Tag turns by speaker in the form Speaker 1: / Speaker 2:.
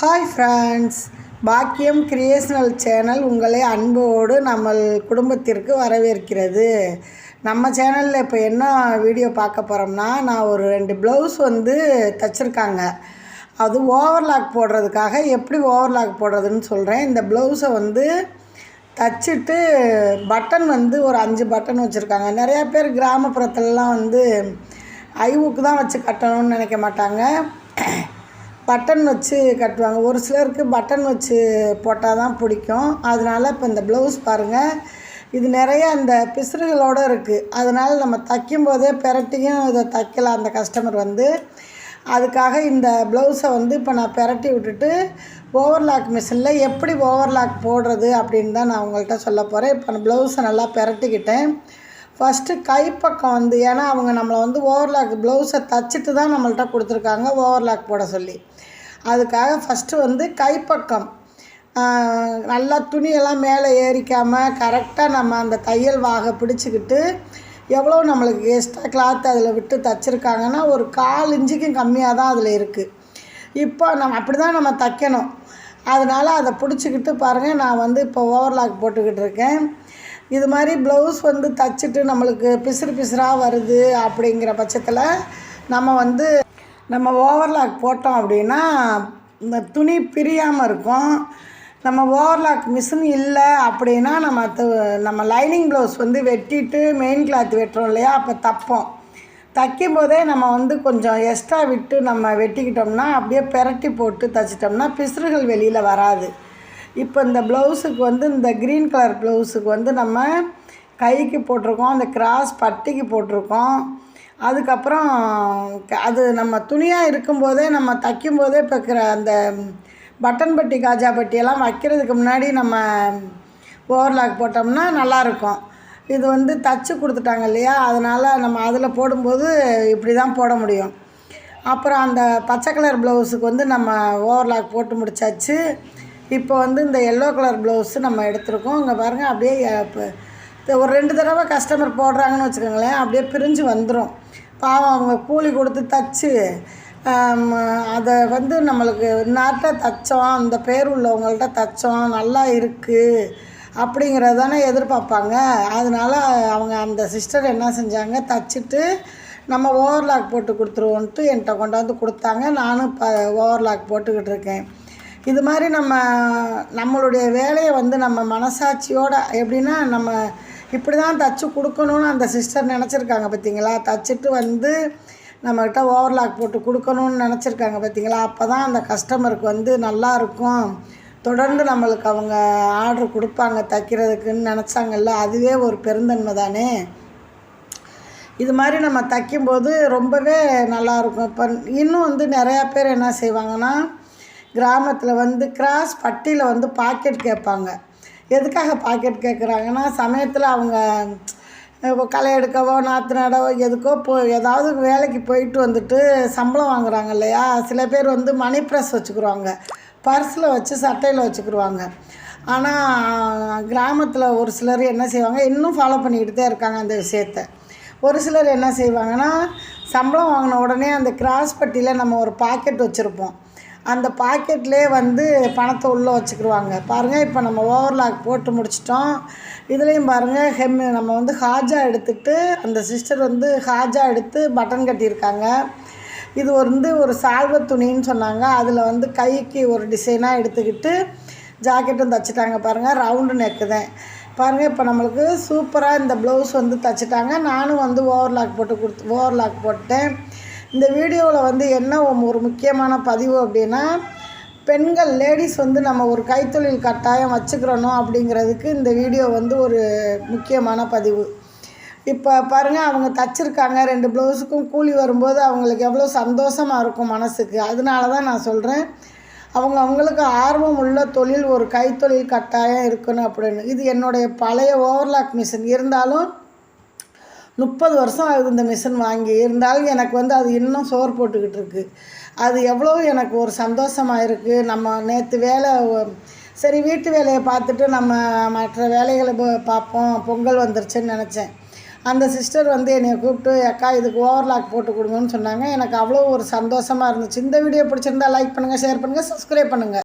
Speaker 1: Hi friends Bakkiyam creational channel உங்களை அன்போடு நம்ம குடும்பத்திற்கு வரவேற்கிறது. நம்ம சேனலில் இப்போ என்ன வீடியோ பார்க்க போகிறோம்னா நான் ஒரு ரெண்டு ப்ளவுஸ் வந்து தச்சுருக்காங்க. அது ஓவர்லாக் போடுறதுக்காக எப்படி ஓவர்லாக் போடுறதுன்னு சொல்கிறேன் இந்த ப்ளவுஸை வந்து தச்சுட்டு பட்டன் வந்து ஒரு அஞ்சு பட்டன் வச்சுருக்காங்க. நிறையா பேர் கிராமப்புறத்துலலாம் வந்து ஐவுக்கு தான் வச்சு கட்டணும்னு நினைக்க மாட்டாங்க. பட்டன் வச்சு கட்டுவாங்க. ஒரு சிலருக்கு பட்டன் வச்சு போட்டால் தான் பிடிக்கும். அதனால இப்போ இந்த ப்ளவுஸ் பாருங்கள் இது நிறைய அந்த பிசுறுகளோடு இருக்குது அதனால் நம்ம தைக்கும் போதே பெரட்டியும் இதை தைக்கலாம். அந்த கஸ்டமர் வந்து அதுக்காக இந்த ப்ளவுஸை வந்து இப்போ நான் பெரட்டி விட்டுட்டு ஓவர்லாக் மிஷினில் எப்படி ஓவர்லாக் போடுறது அப்படின்னு தான் நான் உங்கள்கிட்ட சொல்ல போகிறேன் இப்போ அந்த ப்ளவுஸை நல்லா பெரட்டிக்கிட்டேன். ஃபஸ்ட்டு கைப்பக்கம் வந்து ஏன்னா அவங்க நம்மளை வந்து ஓவர்லாக் ப்ளவுஸை தச்சுட்டு தான் நம்மள்கிட்ட கொடுத்துருக்காங்க ஓவர்லாக் போட சொல்லி. அதுக்காக ஃபஸ்ட்டு வந்து கைப்பக்கம். நல்லா துணியெல்லாம் மேலே ஏறிக்காமல் கரெக்டாக நம்ம அந்த தையல் வாகை பிடிச்சிக்கிட்டு எவ்வளோ நம்மளுக்கு எக்ஸ்ட்ரா கிளாத் அதில் விட்டு தச்சுருக்காங்கன்னா ஒரு கால் இன்ச்சுக்கும் கம்மியாக தான் அதில் இருக்குது இப்போ நம்ம அப்படி தான் நம்ம தைக்கணும். அதனால் அதை பிடிச்சிக்கிட்டு பாருங்கள் நான் வந்து இப்போ ஓவர்லாக் போட்டுக்கிட்டு இருக்கேன். இது மாதிரி ப்ளவுஸ் வந்து தச்சுட்டு நம்மளுக்கு பிசுறு பிசுறாக வருது அப்படிங்கிற பட்சத்தில் நம்ம வந்து நம்ம ஓவர்லாக் போட்டோம் அப்படின்னா இந்த துணி பிரியாமல் இருக்கும். நம்ம ஓவர்லாக் மிஷின் இல்லை அப்படின்னா நம்ம நம்ம லைனிங் ப்ளவுஸ் வந்து வெட்டிட்டு மெயின் கிளாத் வெட்டுறோம் இல்லையா? அப்போ தப்போம். தைக்கும் போதே நம்ம வந்து கொஞ்சம் எக்ஸ்ட்ரா விட்டு நம்ம வெட்டிக்கிட்டோம்னா அப்படியே பெரட்டி போட்டு தைச்சிட்டோம்னா பிசுறுகள் வெளியில் வராது. இப்போ இந்த ப்ளவுஸுக்கு வந்து இந்த க்ரீன் கலர் ப்ளவுஸுக்கு வந்து நம்ம கைக்கு போட்டிருக்கோம் அந்த கிராஸ் பட்டிக்கு போட்டிருக்கோம். அதுக்கப்புறம் க- அது நம்ம துணியாக இருக்கும்போதே நம்ம தைக்கும்போதே இப்போ இருக்கிற அந்த பட்டன் பட்டி காஜா பட்டியெல்லாம் வைக்கிறதுக்கு முன்னாடி நம்ம ஓவர்லாக் போட்டோம்னா நல்லாயிருக்கும். இது வந்து தச்சு கொடுத்துட்டாங்க இல்லையா? அதனால் நம்ம அதில் போடும்போது இப்படி தான் போட முடியும். அப்புறம் அந்த பச்சை கலர் ப்ளவுஸுக்கு வந்து நம்ம ஓவர்லாக் போட்டு முடிச்சாச்சு. இப்போ வந்து இந்த எல்லோ கலர் ப்ளவுஸு நம்ம எடுத்திருக்கோம். இங்கே பாருங்கள் அப்படியே இப்போ ஒரு ரெண்டு தடவை கஸ்டமர் போடுறாங்கன்னு வச்சுக்கோங்களேன் அப்படியே பிரிஞ்சு வந்துடும் பாவம் அவங்க கூலி கொடுத்து தச்சு அதை வந்து நம்மளுக்கு நாட்டை தைச்சோம் அந்த பேர் உள்ளவங்கள்ட்ட தைச்சோம் நல்லா இருக்குது அப்படிங்கிறது தானே எதிர்பார்ப்பாங்க. அதனால அவங்க அந்த சிஸ்டர் என்ன செஞ்சாங்க தச்சுட்டு நம்ம ஓவர்லாக் போட்டு கொடுத்துருவோன்ட்டு என்கிட்ட கொண்டாந்து கொடுத்தாங்க. நானும் இப்போ ஓவர்லாக் போட்டுக்கிட்டு இருக்கேன். இது மாதிரி நம்ம நம்மளுடைய வேலையை வந்து நம்ம மனசாட்சியோட எப்படின்னா நம்ம இப்படி தான் தச்சு கொடுக்கணும்னு அந்த சிஸ்டர் நினச்சிருக்காங்க பார்த்தீங்களா தச்சுட்டு வந்து நம்மக்கிட்ட ஓவர்லாக் போட்டு கொடுக்கணும்னு நினச்சிருக்காங்க பார்த்தீங்களா அப்போ தான் அந்த கஸ்டமருக்கு வந்து நல்லா இருக்கும். தொடர்ந்து நம்மளுக்கு அவங்க ஆர்டர் கொடுப்பாங்க தைக்கிறதுக்குன்னு நினச்சாங்கல்ல அதுவே ஒரு பெருந்தன்மை தானே? இது மாதிரி நம்ம தைக்கும்போது ரொம்பவே நல்லாயிருக்கும் இப்போ இன்னும் வந்து நிறையா பேர் என்ன செய்வாங்கன்னா கிராமத்தில் வந்து கிராஸ் பட்டியில் வந்து பாக்கெட் கேட்பாங்க. எதுக்காக பாக்கெட் கேட்குறாங்கன்னா சமயத்தில் அவங்க இப்போ களை எடுக்கவோ நாற்று நடவோ எதுக்கோ போ ஏதாவது வேலைக்கு போயிட்டு வந்துட்டு சம்பளம் வாங்குறாங்க இல்லையா? சில பேர் வந்து மணி ப்ரெஸ் வச்சுக்கிருவாங்க. பர்ஸில் வச்சு சட்டையில் வச்சுக்கிருவாங்க. ஆனால் கிராமத்தில் ஒரு சிலர் என்ன செய்வாங்க இன்னும் ஃபாலோ பண்ணிக்கிட்டு தான் இருக்காங்க அந்த விஷயத்த. ஒரு சிலர் என்ன செய்வாங்கன்னா சம்பளம் வாங்கின உடனே அந்த கிராஸ் பட்டியில் நம்ம ஒரு பாக்கெட் வச்சுருப்போம். அந்த பாக்கெட்லேயே வந்து பணத்தை உள்ளே வச்சுக்கிடுவாங்க பாருங்கள் இப்போ நம்ம ஓவர்லாக் போட்டு முடிச்சிட்டோம். இதுலேயும் பாருங்கள் ஹெம் நம்ம வந்து ஹாஜா எடுத்துக்கிட்டு அந்த சிஸ்டர் வந்து ஹாஜா எடுத்து பட்டன் கட்டியிருக்காங்க. இது வந்து ஒரு சால்வ துணின்னு சொன்னாங்க. அதில் வந்து கைக்கு ஒரு டிசைனாக எடுத்துக்கிட்டு ஜாக்கெட்டும் தச்சுட்டாங்க பாருங்கள் ரவுண்டு நெக்கு தான். பாருங்கள் இப்போ நம்மளுக்கு சூப்பராக இந்த ப்ளவுஸ் வந்து தச்சுட்டாங்க. நானும் வந்து ஓவர்லாக் போட்டு கொடுத்து ஓவர்லாக் போட்டேன் இந்த வீடியோவில் வந்து என்ன ஒரு- முக்கியமான பதிவு அப்படின்னா பெண்கள் லேடிஸ் வந்து நம்ம ஒரு கைத்தொழில் கட்டாயம் வச்சுக்கிறணும் அப்படிங்கிறதுக்கு இந்த வீடியோ வந்து ஒரு முக்கியமான பதிவு. இப்போ பாருங்கள் அவங்க தச்சிருக்காங்க ரெண்டு ப்ளவுஸுக்கும் கூலி வரும்போது அவங்களுக்கு எவ்வளோ சந்தோஷமாக இருக்கும் மனசுக்கு. அதனால தான் நான் சொல்கிறேன் அவங்க அவங்களுக்கு ஆர்வம் உள்ள தொழில் ஒரு கைத்தொழில் கட்டாயம் இருக்கணும் அப்படின்னு. இது என்னுடைய பழைய ஓவர்லாக் மிஷின் இருந்தாலும் முப்பது வருஷம் ஆகுது இந்த மிஷின் வாங்கி. இருந்தாலும் எனக்கு வந்து அது இன்னும் சோறு போட்டுக்கிட்டு இருக்குது அது எவ்வளோ எனக்கு ஒரு சந்தோஷமாக இருக்குது நம்ம நேற்று வேலை சரி வீட்டு வேலையை பார்த்துட்டு நம்ம மற்ற வேலைகளை போ- பார்ப்போம். பொங்கல் வந்துருச்சுன்னு நினச்சேன். அந்த சிஸ்டர் வந்து என்னை கூப்பிட்டு அக்கா இதுக்கு ஓவர்லாக் போட்டு கொடுங்கன்னு சொன்னாங்க. எனக்கு அவ்வளோ ஒரு சந்தோஷமாக இருந்துச்சு. இந்த வீடியோ பிடிச்சிருந்தா லைக் பண்ணுங்கள் ஷேர் பண்ணுங்கள் சப்ஸ்கிரைப் பண்ணுங்கள்